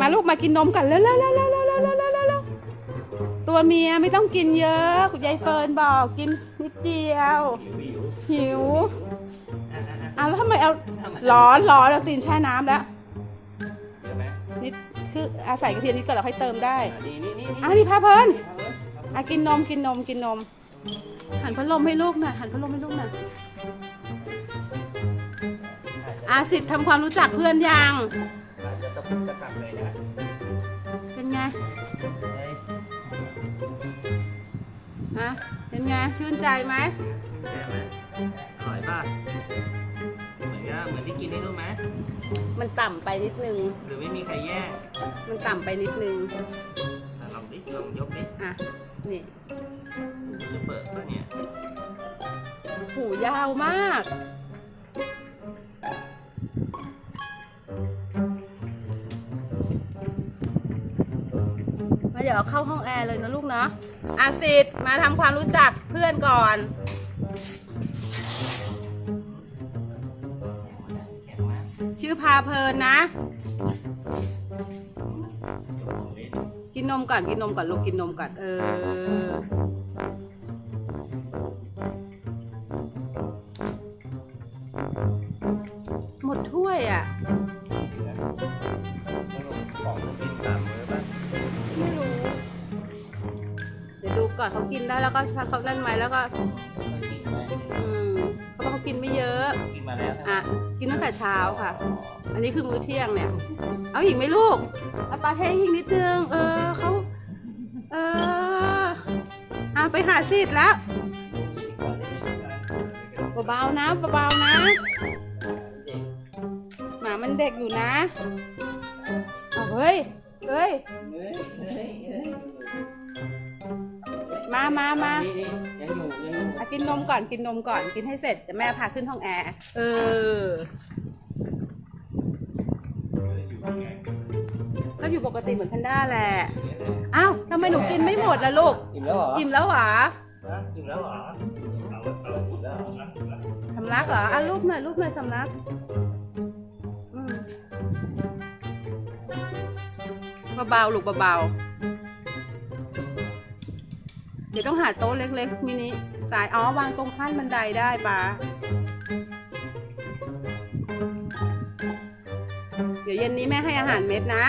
มาลูกมากินนมกันเร็วเร็วเร็วเร็วเร็วเร็วเร็วเร็วเร็วเร็วตัวเมียไม่ต้องกินเยอะคุณยายเฟิร์นบอกกินนิดเดียว หิวอะแล้วทำไมเอาร้อนร้อนแล้วตีนแช่น้ำแล้วเยอะไหมนิดคืออาศัยกระเทียมนิดก่อนแล้วค่อยเติมได้อะนี่นี่นี่อะนี่พาเพลินอะกินนมกินนมกินนม หันพัดลมให้ลูกหน่อยหันพัดลมให้ลูกหน่อยอาสิทธิ์ทำความรู้จักเพื่อนยัง อาจจะตะปุกตะกักเลยนะเป็นไงเฮ้ยฮะ เป็นไง ชื่นใจไหมแย่ไหมอร่อยป่ะ เหมือนกันเหมือนที่กินนี่รู้ไหม มันต่ำไปนิดนึง หรือไม่มีใครแย่งมันต่ำไปนิดนึง อะลองดิ ลองยกดิอะ นี่ จะเปิดป่ะเนี่ย หูยาวมาก เดี๋ยวเข้าห้องแอร์เลยนะลูกเนาะอาสิทธิ์มาทำความรู้จักเพื่อนก่อน ชื่อพาเพลินนะ กินนมก่อนกินนมก่อนลูกกินนมก่อนเออ ก่อนเขากินได้แล้วก็ถ้าเขาเล่นไหมแล้วก็ต้องกินไหมอืมเขาบอกเขากินไม่เยอะ กินมาแล้วอะกินตั้งแต่เช้าค่ะ อันนี้คือมื้อเที่ยงเนี่ย เอาอีกไหมลูกเอาปลาเทอีกนิดนึงเออเขาเอออะไปหาสิทธิ์แล้วเบาๆนะเบาๆนะหมามันเด็กอยู่นะเอาเฮ้ย เฮ้ย มามามานี่นี่ยังอยู่ยังอยู่อะกินนมก่อนกินนมก่อนกินให้เสร็จจะแม่พาขึ้นห้องแอร์เออ ก็อยู่ปกติเหมือนแพนด้าแหละอ้าวทำไมหนูกินไม่หมดล่ะลูกอิ่มแล้วเหรออิ่มแล้วเหรอฮะอิ่มแล้วเหรอเอาเอาอิ่มแล้วเหรอสำลักเหรออะลูกหน่อยลูกหน่อยสำลักอืมเบาๆลูกเบาๆ เดี๋ยวต้องหาโต๊ะเล็กๆมินิสายอ๋อวางตรงขั้นบันไดได้ปะเดี๋ยวเย็นนี้แม่ให้อาหารเม็ดนะ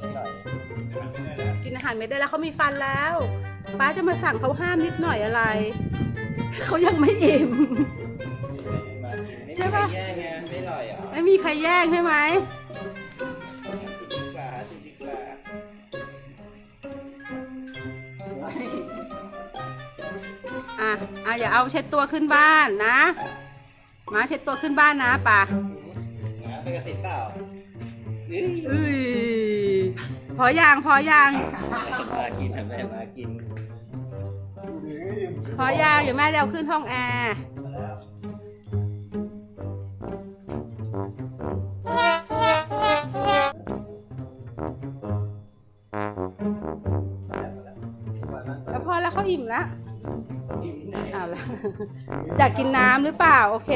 อร่อยกินอาหารเม็ดได้แล้วเขามีฟันแล้ว ป้าจะมาสั่งเขาห้ามนิดหน่อยอะไร เขายังไม่อิ่มใช่ปะแย่ไงไม่อร่อยเหรอไม่มีใครแย่งใช่ไหม อะอะอย่าเอาเช็ดตัวขึ้นบ้านนะมาเช็ดตัวขึ้นบ้านนะป่ะงานไปกระสิบเปล่าเฮ้ยอุ้ยพอยางพอยางมากินทำแม่มากิน พอยางเดี๋ยวแม่เดี๋ยวขึ้นห้องแอร์แล้วพอแล้วเขาอิ่มแล้วอิ่มที่ไหน เอาละอยากกินน้ำหรือเปล่า โอเค